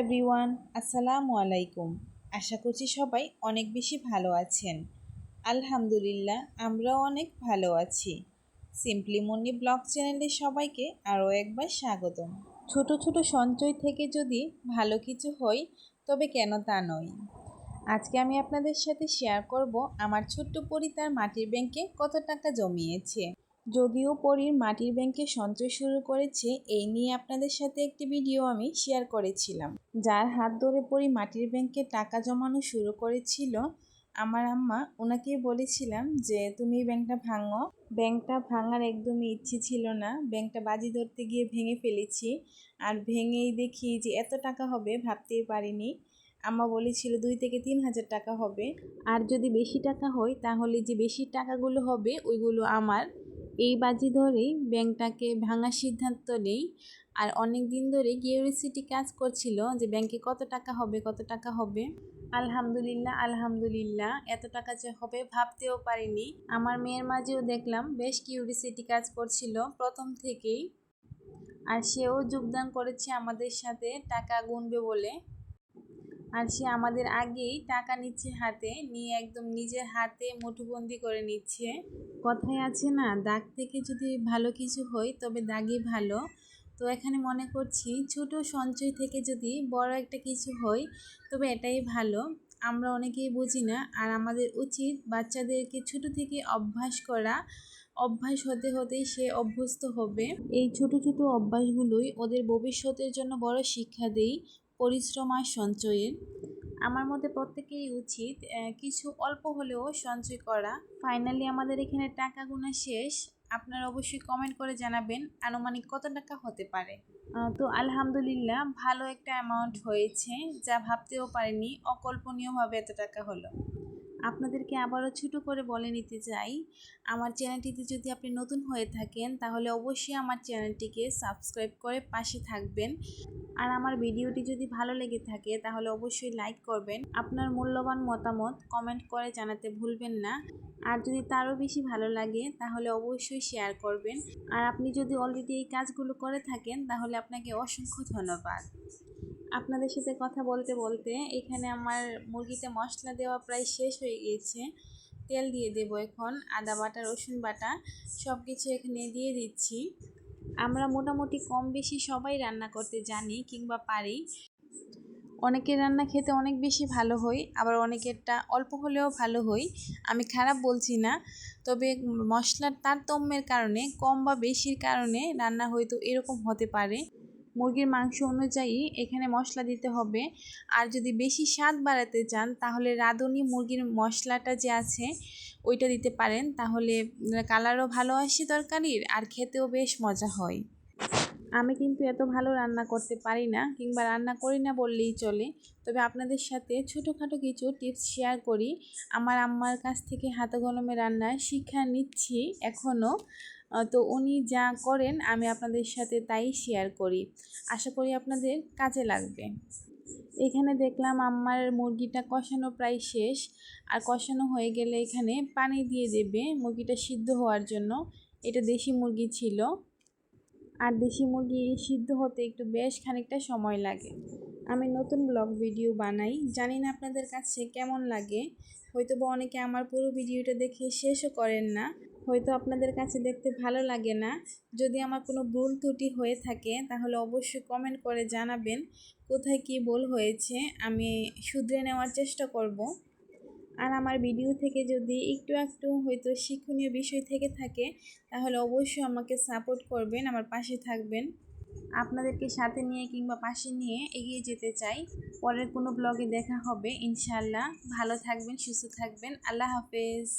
Everyone, আসসালামু আলাইকুম। আশা করছি সবাই অনেক বেশি ভালো আছেন। আলহামদুলিল্লাহ, আমরাও অনেক ভালো আছি। সিম্পলি মনি ব্লগ চ্যানেলে সবাইকে আরও একবার স্বাগতম। ছোট ছোট সঞ্চয় থেকে যদি ভালো কিছু হয়, তবে কেন তা নয়? আজকে আমি আপনাদের সাথে শেয়ার করব আমার ছোট্ট পরি তার মাটির ব্যাংকে কত টাকা জমিয়েছে। যদিও পরীর মাটির ব্যাংকে সঞ্চয় শুরু করেছে, এই নিয়ে আপনাদের সাথে একটি ভিডিও আমি শেয়ার করেছিলাম। যার হাত ধরে পরি মাটির ব্যাংকে টাকা জমানো শুরু করেছিল, আমার আম্মা ওনাকে বলেছিলাম যে, তুমি ব্যাংকটা ভাঙো। ব্যাংকটা ভাঙার একদমই ইচ্ছে ছিল না। ব্যাংকটা বাজি ধরতে গিয়ে ভেঙে ফেলেছি। আর ভেঙেই দেখি যে, এত টাকা হবে ভাবতেই পারিনি। আম্মা বলেছিল দুই থেকে তিন হাজার টাকা হবে। আর যদি বেশি টাকা হয়, তাহলে যে বেশি টাকাগুলো হবে, ওইগুলো আমার। এই বাজি ধরেই ব্যাংকটাকে ভাঙার সিদ্ধান্ত নেই। আর অনেক দিন ধরে কিউরিসিটি কাজ করছিল যে ব্যাংকে কত টাকা হবে, কত টাকা হবে। আলহামদুলিল্লাহ আলহামদুলিল্লাহ, এত টাকা যে হবে ভাবতেও পারিনি। আমার মেয়ের মাঝেও দেখলাম বেশ কিউরিসিটি কাজ করছিল প্রথম থেকেই। আর সেও যোগদান করেছে আমাদের সাথে টাকা গুনবে বলে। আর সে আমাদের আগেই টাকা নিচ্ছে হাতে, নিয়ে একদম নিজের হাতে মুঠোবন্দি করে নিচ্ছে। কথায় আছে না, দাগ থেকে যদি ভালো কিছু হয়, তবে দাগই ভালো। তো এখানে মনে করছি, ছোট সঞ্চয় থেকে যদি বড় একটা কিছু হয়, তবে এটাই ভালো। আমরা অনেকেই বুঝি না, আর আমাদের উচিত বাচ্চাদেরকে ছোট থেকে অভ্যাস করা। অভ্যাস হতে হতেই সে অভ্যস্ত হবে। এই ছোট ছোট অভ্যাসগুলোই ওদের ভবিষ্যতের জন্য বড় শিক্ষা দেই। পরিশ্রম আর সঞ্চয়ের। আমার মধ্যে প্রত্যেকেই উচিত কিছু অল্প হলেও সঞ্চয় করা। ফাইনালি আমাদের এখানে টাকা গোনা শেষ। আপনারা অবশ্যই কমেন্ট করে জানাবেন, আনুমানিক কত টাকা হতে পারে। তো আলহামদুলিল্লাহ, ভালো একটা অ্যামাউন্ট হয়েছে, যা ভাবতেও পারিনি, অকল্পনীয়ভাবে এত টাকা হলো। আপনাদেরকে আবারও ছোটো করে বলে নিতে চাই, আমার চ্যানেলটিতে যদি আপনি নতুন হয়ে থাকেন, তাহলে অবশ্যই আমার চ্যানেলটিকে সাবস্ক্রাইব করে পাশে থাকবেন। আর আমার ভিডিওটি যদি ভালো লেগে থাকে, তাহলে অবশ্যই লাইক করবেন। আপনার মূল্যবান মতামত কমেন্ট করে জানাতে ভুলবেন না। আর যদি তারও বেশি ভালো লাগে, তাহলে অবশ্যই শেয়ার করবেন। আর আপনি যদি অলরেডি এই কাজগুলো করে থাকেন, তাহলে আপনাকে অসংখ্য ধন্যবাদ। আপনাদের সাথে কথা বলতে বলতে এখানে আমার মুরগিতে মশলা দেওয়া প্রায় শেষ হয়ে গিয়েছে। তেল দিয়ে দেবো এখন, আদা বাটা, রসুন বাটা সব কিছু এখানে দিয়ে দিচ্ছি। আমরা মোটামুটি কম বেশি সবাই রান্না করতে জানি কিংবা পারি। অনেকের রান্না খেতে অনেক বেশি ভালো হয়, আবার অনেকেরটা অল্প হলেও ভালো হয়। আমি খারাপ বলছি না, তবে মশলার তারতম্যের কারণে, কম বা বেশির কারণে রান্না হয়তো এরকম হতে পারে। মুরগির মাংস অনুযায়ী এখানে মশলা দিতে হবে। আর যদি বেশি স্বাদ বাড়াতে চান, তাহলে রাঁধুনি মুরগির মশলাটা যে আছে, ওইটা দিতে পারেন। তাহলে কালারও ভালো আসে তরকারির, আর খেতেও বেশ মজা হয়। আমি কিন্তু এত ভালো রান্না করতে পারি না কিংবা রান্না করি না বললেই চলে। তবে আপনাদের সাথে ছোটোখাটো কিছু টিপস শেয়ার করি। আমার আম্মার কাছ থেকে হাতে কলমে রান্নার শিক্ষা নিচ্ছি এখনও তো উনি যা করেন আমি আপনাদের সাথে তাই শেয়ার করি। আশা করি আপনাদের কাজে লাগবে। এখানে দেখলাম আমার মুরগিটা কষানো প্রায় শেষ। আর কষানো হয়ে গেলে এখানে পানি দিয়ে দেবে মুরগিটা সিদ্ধ হওয়ার জন্য। এটা দেশি মুরগি ছিল। আর দেশি মুরগি সিদ্ধ হতে একটু বেশ খানিকটা সময় লাগে। আমি নতুন ব্লগ ভিডিও বানাই। জানি না আপনাদের কাছে কেমন লাগে। হয়তো বা অনেকে আমার পুরো ভিডিওটা দেখে শেষও করেন না। হয়তো আপনাদের কাছে দেখতে ভালো লাগে না। যদি আমার কোনো ভুল ত্রুটি হয়ে থাকে, তাহলে অবশ্যই কমেন্ট করে জানাবেন। কোথায় কি ভুল হয়েছে, আমি শুধরে নেওয়ার চেষ্টা করব। আর আমার ভিডিও থেকে যদি একটু একটু হয়তো শিক্ষণীয় বিষয় থেকে থাকে, তাহলে অবশ্যই আমাকে সাপোর্ট করবেন, আমার পাশে থাকবেন। আপনাদেরকে সাথে নিয়ে কিংবা পাশে নিয়ে এগিয়ে যেতে চাই। পরের কোনো ব্লগে দেখা হবে ইনশাল্লাহ ভালো থাকবেন, সুস্থ থাকবেন। আল্লাহ হাফেজ।